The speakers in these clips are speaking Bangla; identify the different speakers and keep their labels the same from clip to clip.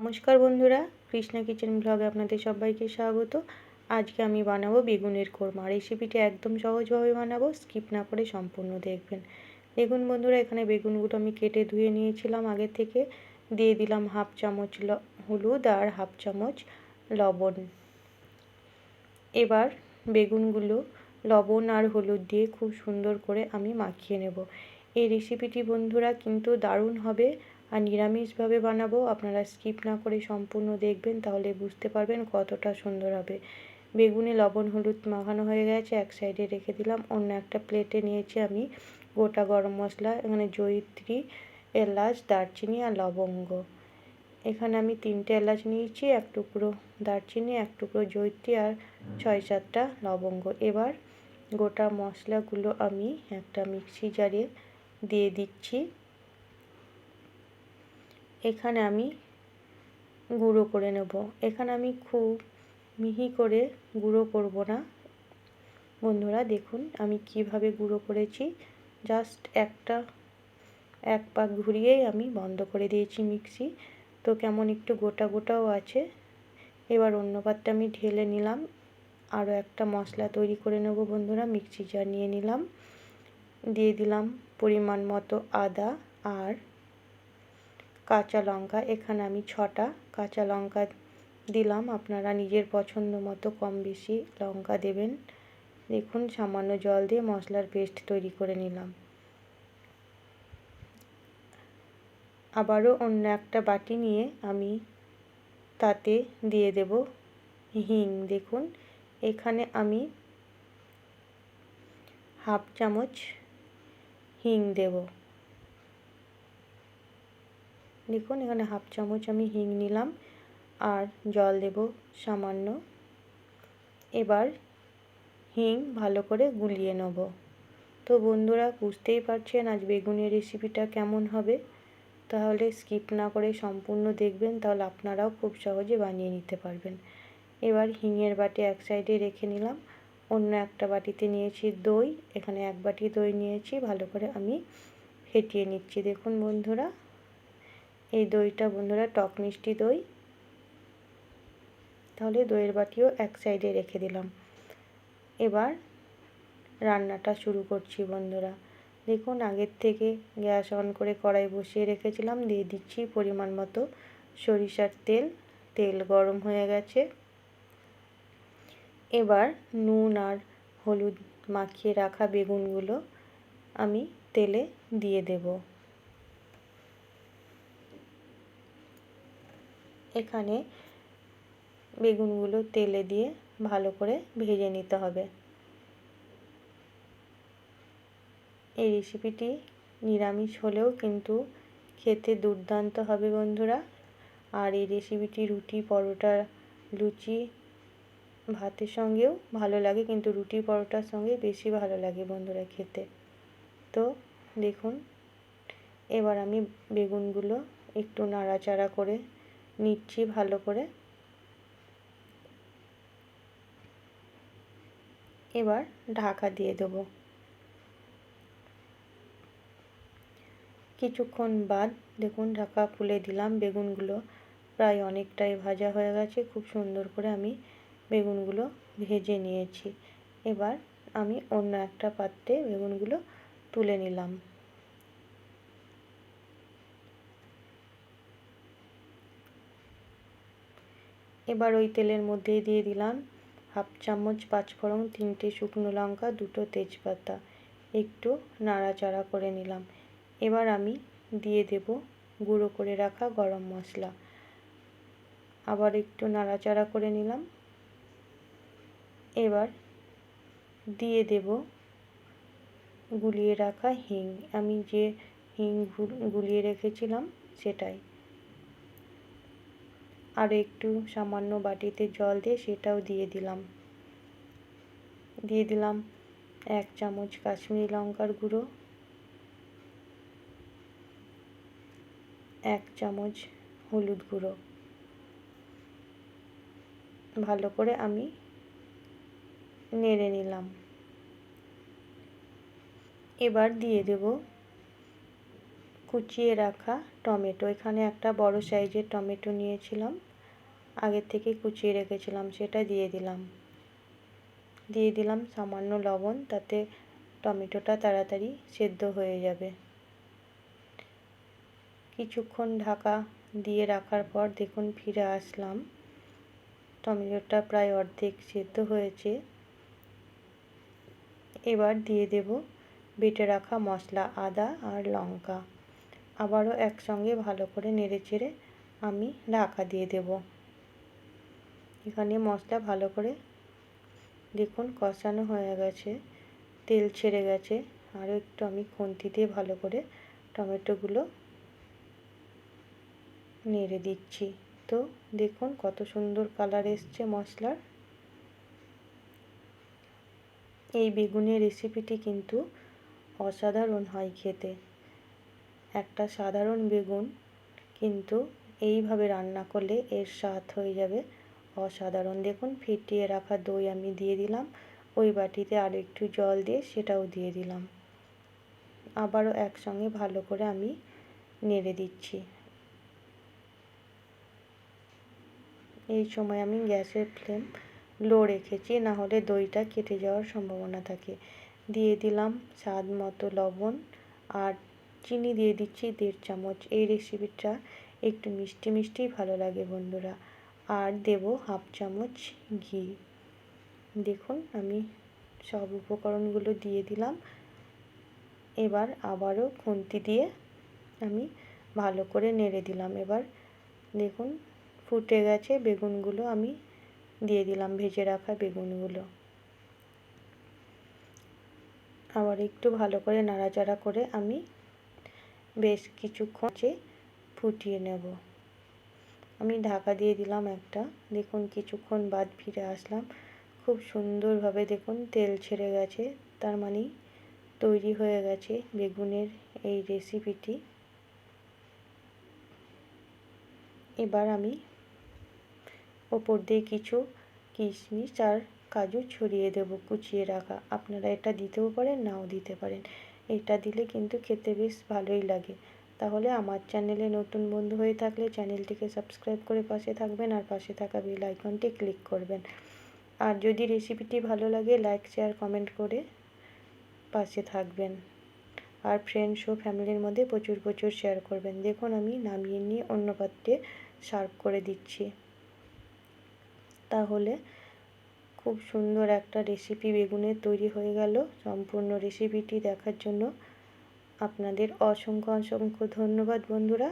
Speaker 1: নমস্কার বন্ধুরা, কৃষ্ণা কিচেন ব্লগে আপনাদের সবাইকে স্বাগত। আজকে আমি বানাবো বেগুনের কোরমা। রেসিপিটি একদম সহজভাবে বানাবো স্কিপ না করে সম্পূর্ণ দেখবেন। দেখুন বন্ধুরা, এখানে বেগুনগুলো আমি কেটে ধুয়ে নিয়েছিলাম আগে থেকে। দিয়ে দিলাম হাফ চামচ হলুদ আর হাফ চামচ লবণ। এবার বেগুনগুলো লবণ আর হলুদ দিয়ে খুব সুন্দর করে আমি মাখিয়ে নেব। এই রেসিপিটি বন্ধুরা কিন্তু দারুণ হবে। আর নিরামিষভাবে বানাবো। আপনারা স্কিপ না করে সম্পূর্ণ দেখবেন, তাহলে বুঝতে পারবেন কতটা সুন্দর হবে। বেগুনে লবণ, হলুদ মাখানো হয়ে গেছে, এক সাইডে রেখে দিলাম। অন্য একটা প্লেটে নিয়েছি আমি গোটা গরম মশলা, এখানে জয়িত্রী, এলাচ, দারচিনি আর লবঙ্গ। এখানে আমি তিনটে এলাচ নিয়েছি, এক টুকরো দারচিনি, এক টুকরো জয়িত্রী আর ছয় সাতটা লবঙ্গ। এবার গোটা মশলাগুলো আমি একটা মিক্সি জারে দিয়ে দিচ্ছি। এখানে আমি গুঁড়ো করে নেব। এখানে আমি খুব মিহি করে গুঁড়ো করব না। বন্ধুরা, দেখুন আমি কীভাবে গুঁড়ো করেছি। জাস্ট একটা, এক পাক ঘুরিয়েই আমি বন্ধ করে দিয়েছি মিক্সি। তো কেমন একটু গোটা গোটাও আছে। এবার অন্য পাত্রে আমি ঢেলে নিলাম। আরও একটা মশলা তৈরি করে নেব বন্ধুরা, মিক্সি জার নিয়ে নিলাম। দিয়ে দিলাম পরিমাণ মতো আদা আর কাঁচা লঙ্কা, এখানে আমি ছটা। কাঁচা লঙ্কা দিলাম, আপনারা নিজের পছন্দ মতো কম বেশি লঙ্কা দেবেন। দেখুন, সামান্য জল দিয়ে মশলার পেস্ট তৈরি করে নিলাম। আবারও অন্য একটা বাটি নিয়ে আমি তাতে দিয়ে দেব হিং। দেখুন, এখানে আমি হাফ চামচ হিং দেব। দেখুন, এখানে হাফ চামচ আমি হিং নিলাম আর জল দেব সামান্য। এবার হিং ভালো করে গুলিয়ে নেব। তো বন্ধুরা, বুঝতেই পারছেন আজ বেগুনের রেসিপিটা কেমন হবে? তাহলে স্কিপ না করে সম্পূর্ণ দেখবেন, তাহলে আপনারাও খুব সহজে বানিয়ে নিতে পারবেন। এবার হিঙের বাটি এক সাইডে রেখে নিলাম। অন্য একটা বাটিতে নিয়েছি দই, এখানে এক বাটি দই নিয়েছি, ভালো করে আমি ফেটিয়ে নিচ্ছি। দেখুন বন্ধুরা এই দইটা বন্ধুরা টক মিষ্টি দই। তাহলে দইয়ের বাটিও এক সাইডে রেখে দিলাম। এবার রান্নাটা শুরু করছি বন্ধুরা। দেখুন, আগের থেকে গ্যাস অন করে কড়াই বসিয়ে রেখেছিলাম, দিয়ে দিচ্ছি পরিমাণ মতো সরিষার তেল। তেল গরম হয়ে গেছে। এবার নুন আর হলুদ মাখিয়ে রাখা বেগুনগুলো আমি তেলে দিয়ে দেব। এখানে বেগুনগুলো তেলে দিয়ে ভালো করে ভেজে নিতে হবে। এই রেসিপিটি নিরামিষ হলেও কিন্তু খেতে দুর্দান্ত হবে বন্ধুরা। আর এই রেসিপিটি রুটি, পরোটা, লুচি, ভাতের সঙ্গেও ভালো লাগে, কিন্তু রুটি, পরোটার সঙ্গে বেশি ভালো লাগে বন্ধুরা খেতে। তো দেখুন, এবার আমি বেগুনগুলো একটু নাড়াচাড়া করে নিচ্ছি ভালো করে। এবার ঢাকা দিয়ে দেবো। কিছুক্ষণ বাদ, দেখুন ঢাকা খুলে দিলাম, বেগুনগুলো প্রায় অনেকটাই ভাজা হয়ে গেছে। খুব সুন্দর করে আমি বেগুনগুলো ভেজে নিয়েছি। এবার আমি অন্য একটা পাত্রে বেগুনগুলো তুলে নিলাম। এবার ওই তেলের মধ্যেই দিয়ে দিলাম হাফ চামচ পাঁচফোড়ন, তিনটে শুকনো লঙ্কা, দুটো তেজপাতা। একটু নাড়াচাড়া করে নিলাম। এবার আমি দিয়ে দেব গুঁড়ো করে রাখা গরম মশলা। আবার একটু নাড়াচাড়া করে নিলাম। এবার দিয়ে দেব গুলিয়ে রাখা হিং। আমি যে হিং গুলিয়ে রেখেছিলাম সেটাই। আর একটু সামান্য বাটিতে জল দিয়ে সেটাও দিয়ে দিলাম। দিয়ে দিলাম এক চামচ কাশ্মীরি লঙ্কার গুঁড়ো, এক চামচ হলুদ গুঁড়ো। ভালো করে আমি নেড়ে নিলাম। এবার দিয়ে দেব কুচিয়ে রাখা টমেটো। এখানে একটা বড় সাইজের টমেটো নিয়েছিলাম। আগের থেকে কুচিয়ে রেখেছিলাম সেটা দিয়ে দিলাম। দিয়ে দিলাম সামান্য লবণ, তাতে টমেটোটা তাড়াতাড়ি সেদ্ধ হয়ে যাবে। কিছুক্ষণ ঢাকা দিয়ে রাখার পর দেখুন ফিরে আসলাম। টমেটোটা প্রায় অর্ধেক সেদ্ধ হয়েছে। এবার দিয়ে দেব বেটে রাখা মশলা, আদা আর লঙ্কা। আবারও একসঙ্গে ভালো করে নেড়ে চেড়ে আমি ঢাকা দিয়ে দেব। এখানে মশলা ভালো করে দেখুন কষানো হয়ে গেছে, তেল ছেড়ে গেছে। আরও একটু আমি খুন্তি দিয়ে ভালো করে টমেটোগুলো নেড়ে দিচ্ছি। তো দেখুন কত সুন্দর কালার এসছে মশলার। এই বেগুনের রেসিপিটি কিন্তু অসাধারণ হয় খেতে। একটা সাধারণ বেগুন কিন্তু এইভাবে রান্না করলে এর স্বাদ হয়ে যাবে। অসাধারণ। দেখুন, ফেটিয়ে রাখা দই আমি দিয়ে দিলাম। ওই বাটিতে আরও একটু জল দিয়ে সেটাও দিয়ে দিলাম। আবারও একসঙ্গে ভালো করে আমি নেড়ে দিচ্ছি। এই সময় আমি গ্যাসের ফ্লেম লো রেখেছি, না হলে দইটা কেটে যাওয়ার সম্ভাবনা থাকে। দিয়ে দিলাম স্বাদ মতো লবণ আর চিনি দিয়ে দিচ্ছি দেড় চামচ। এই রেসিপিটা একটু মিষ্টি মিষ্টিই ভালো লাগে বন্ধুরা। আর দেব হাফ চামচ ঘি। দেখুন, আমি সব উপকরণগুলো দিয়ে দিলাম। এবার আবারও খুন্তি দিয়ে আমি ভালো করে নেড়ে দিলাম। এবার দেখুন, ফুটে গেছে বেগুনগুলো, আমি দিয়ে দিলাম ভেজে রাখা বেগুনগুলো। আবার একটু ভালো করে নাড়াচাড়া করে আমি বেশ কিছুক্ষণ ফুটিয়ে নেব। আমি ঢাকা দিয়ে দিলাম একটা। দেখুন কিছুক্ষণ বাদ ফিরে আসলাম। খুব সুন্দরভাবে দেখুন তেল ছেড়ে গেছে, তার মানে তৈরি হয়ে গেছে বেগুনের এই রেসিপিটি এবার আমি ওপর দিয়ে কিছু কিশমিশ আর কাজু ছড়িয়ে দেবো কুচিয়ে রাখা। আপনারা এটা দিতেও পারেন, নাও দিতে পারেন। এটা দিলে কিন্তু খেতে বেশ ভালোই লাগে। তাহলে আমার চ্যানেলে নতুন বন্ধু হয়ে থাকলে চ্যানেলটিকে সাবস্ক্রাইব করে পাশে থাকবেন আর পাশে থাকা বেল আইকনটি ক্লিক করবেন। আর যদি রেসিপিটি ভালো লাগে, লাইক, শেয়ার, কমেন্ট করে পাশে থাকবেন। আর ফ্রেন্ডস ও ফ্যামিলির মধ্যে প্রচুর প্রচুর শেয়ার করবেন। দেখুন, আমি নামিয়ে নিয়ে অন্য পাত্রে সার্ভ করে দিচ্ছি। তাহলে খুব সুন্দর একটা রেসিপি বেগুনের তৈরি হয়ে গেল। সম্পূর্ণ রেসিপিটি দেখার জন্য আপনাদের অসংখ্য অসংখ্য ধন্যবাদ, বন্ধুরা।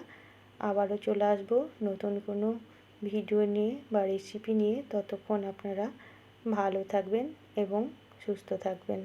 Speaker 1: আবারও চলে আসব নতুন কোনো ভিডিও নিয়ে বা রেসিপি নিয়ে। ততক্ষণ আপনারা ভালো থাকবেন এবং সুস্থ থাকবেন।